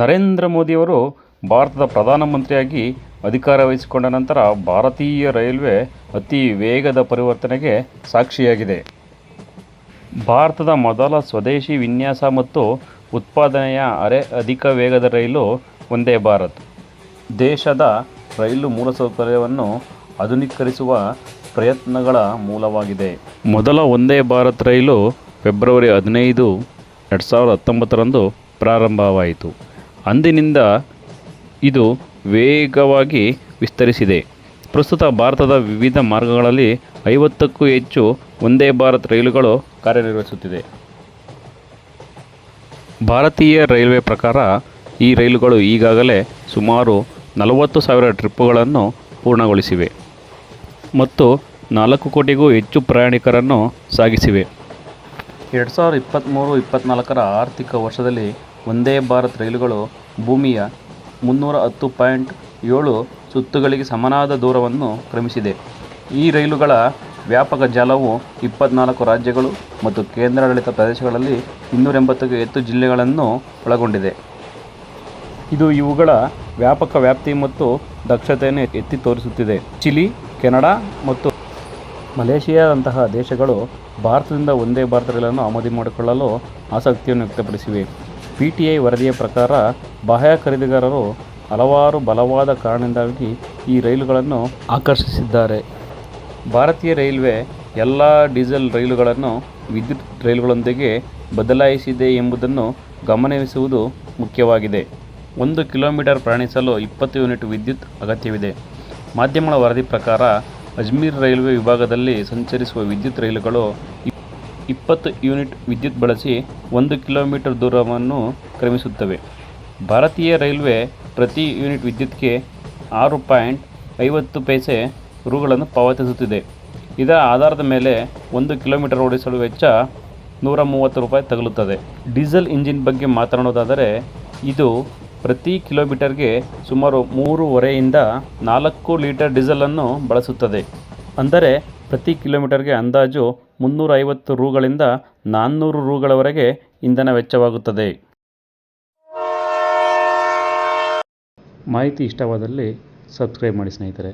ನರೇಂದ್ರ ಮೋದಿಯವರು ಭಾರತದ ಪ್ರಧಾನಮಂತ್ರಿಯಾಗಿ ಅಧಿಕಾರ ವಹಿಸಿಕೊಂಡ ನಂತರ ಭಾರತೀಯ ರೈಲ್ವೆ ಅತಿ ವೇಗದ ಪರಿವರ್ತನೆಗೆ ಸಾಕ್ಷಿಯಾಗಿದೆ. ಭಾರತದ ಮೊದಲ ಸ್ವದೇಶಿ ವಿನ್ಯಾಸ ಮತ್ತು ಉತ್ಪಾದನೆಯ ಅರೆ ಅಧಿಕ ವೇಗದ ರೈಲು ಒಂದೇ ಭಾರತ್ ದೇಶದ ರೈಲು ಮೂಲಸೌಕರ್ಯವನ್ನು ಆಧುನೀಕರಿಸುವ ಪ್ರಯತ್ನಗಳ ಮೂಲವಾಗಿದೆ. ಮೊದಲ ಒಂದೇ ಭಾರತ್ ರೈಲು ಫೆಬ್ರವರಿ ಹದಿನೈದು, ಎರಡು ಸಾವಿರದ ಹತ್ತೊಂಬತ್ತರಂದು ಪ್ರಾರಂಭವಾಯಿತು. ಅಂದಿನಿಂದ ಇದು ವೇಗವಾಗಿ ವಿಸ್ತರಿಸಿದೆ. ಪ್ರಸ್ತುತ ಭಾರತದ ವಿವಿಧ ಮಾರ್ಗಗಳಲ್ಲಿ ಐವತ್ತಕ್ಕೂ ಹೆಚ್ಚು ವಂದೇ ಭಾರತ್ ರೈಲುಗಳು ಕಾರ್ಯನಿರ್ವಹಿಸುತ್ತಿದೆ. ಭಾರತೀಯ ರೈಲ್ವೆ ಪ್ರಕಾರ ಈ ರೈಲುಗಳು ಈಗಾಗಲೇ ಸುಮಾರು ನಲವತ್ತು ಸಾವಿರ ಟ್ರಿಪ್ಪುಗಳನ್ನು ಪೂರ್ಣಗೊಳಿಸಿವೆ ಮತ್ತು ನಾಲ್ಕು ಕೋಟಿಗೂ ಹೆಚ್ಚು ಪ್ರಯಾಣಿಕರನ್ನು ಸಾಗಿಸಿವೆ. ಎರಡು ಸಾವಿರದ ಇಪ್ಪತ್ತ್ಮೂರು ಇಪ್ಪತ್ತ್ನಾಲ್ಕರ ಆರ್ಥಿಕ ವರ್ಷದಲ್ಲಿ ವಂದೇ ಭಾರತ್ ರೈಲುಗಳು ಭೂಮಿಯ ಮುನ್ನೂರ ಹತ್ತು ಪಾಯಿಂಟ್ ಏಳು ಸುತ್ತುಗಳಿಗೆ ಸಮನಾದ ದೂರವನ್ನು ಕ್ರಮಿಸಿದೆ. ಈ ರೈಲುಗಳ ವ್ಯಾಪಕ ಜಾಲವು ಇಪ್ಪತ್ತ್ನಾಲ್ಕು ರಾಜ್ಯಗಳು ಮತ್ತು ಕೇಂದ್ರಾಡಳಿತ ಪ್ರದೇಶಗಳಲ್ಲಿ ಇನ್ನೂರ ಎಂಬತ್ತಕ್ಕೂ ಹೆಚ್ಚು ಜಿಲ್ಲೆಗಳನ್ನು ಒಳಗೊಂಡಿದೆ. ಇದು ಇವುಗಳ ವ್ಯಾಪಕ ವ್ಯಾಪ್ತಿ ಮತ್ತು ದಕ್ಷತೆಯನ್ನು ಎತ್ತಿ ತೋರಿಸುತ್ತಿದೆ. ಚಿಲಿ, ಕೆನಡಾ ಮತ್ತು ಮಲೇಷಿಯಾದಂತಹ ದೇಶಗಳು ಭಾರತದಿಂದ ಒಂದೇ ಭಾರತ ರೈಲನ್ನು ಆಮದು ಮಾಡಿಕೊಳ್ಳಲು ಆಸಕ್ತಿಯನ್ನು ವ್ಯಕ್ತಪಡಿಸಿವೆ. ಪಿ ಟಿ ಐ ವರದಿಯ ಪ್ರಕಾರ ಬಾಹ್ಯ ಖರೀದಿಗಾರರು ಹಲವಾರು ಬಲವಾದ ಕಾರಣದಿಂದಾಗಿ ಈ ರೈಲುಗಳನ್ನು ಆಕರ್ಷಿಸಿದ್ದಾರೆ. ಭಾರತೀಯ ರೈಲ್ವೆ ಎಲ್ಲ ಡೀಸೆಲ್ ರೈಲುಗಳನ್ನು ವಿದ್ಯುತ್ ರೈಲುಗಳೊಂದಿಗೆ ಬದಲಾಯಿಸಿದೆ ಎಂಬುದನ್ನು ಗಮನಿಸುವುದು ಮುಖ್ಯವಾಗಿದೆ. ಒಂದು ಕಿಲೋಮೀಟರ್ ಪ್ರಯಾಣಿಸಲು ಇಪ್ಪತ್ತು ಯೂನಿಟ್ ವಿದ್ಯುತ್ ಅಗತ್ಯವಿದೆ. ಮಾಧ್ಯಮಗಳ ವರದಿ ಪ್ರಕಾರ ಅಜ್ಮೀರ್ ರೈಲ್ವೆ ವಿಭಾಗದಲ್ಲಿ ಸಂಚರಿಸುವ ವಿದ್ಯುತ್ ರೈಲುಗಳು ಇಪ್ಪತ್ತು ಯೂನಿಟ್ ವಿದ್ಯುತ್ ಬಳಸಿ ಒಂದು ಕಿಲೋಮೀಟರ್ ದೂರವನ್ನು ಕ್ರಮಿಸುತ್ತವೆ. ಭಾರತೀಯ ರೈಲ್ವೆ ಪ್ರತಿ ಯೂನಿಟ್ ವಿದ್ಯುತ್ಗೆ ಆರು ಪಾಯಿಂಟ್ ಐವತ್ತು ಪೈಸೆ ರುಗಳನ್ನು ಪಾವತಿಸುತ್ತಿದೆ. ಇದರ ಆಧಾರದ ಮೇಲೆ ಒಂದು ಕಿಲೋಮೀಟರ್ ಓಡಿಸಲು ವೆಚ್ಚ ನೂರ ಮೂವತ್ತು ರೂಪಾಯಿ ತಗಲುತ್ತದೆ. ಡೀಸೆಲ್ ಇಂಜಿನ್ ಬಗ್ಗೆ ಮಾತನಾಡೋದಾದರೆ, ಇದು ಪ್ರತಿ ಕಿಲೋಮೀಟರ್ಗೆ ಸುಮಾರು ಮೂರುವರೆಯಿಂದ ನಾಲ್ಕು ಲೀಟರ್ ಡೀಸೆಲನ್ನು ಬಳಸುತ್ತದೆ. ಅಂದರೆ, ಪ್ರತಿ ಕಿಲೋಮೀಟರ್ಗೆ ಅಂದಾಜು ಮುನ್ನೂರ ಐವತ್ತು ರೂಗಳಿಂದ ನಾನ್ನೂರು ರೂಗಳವರೆಗೆ ಇಂಧನ ವೆಚ್ಚವಾಗುತ್ತದೆ. ಮಾಹಿತಿ ಇಷ್ಟವಾದಲ್ಲಿ ಸಬ್ಸ್ಕ್ರೈಬ್ ಮಾಡಿ ಸ್ನೇಹಿತರೆ.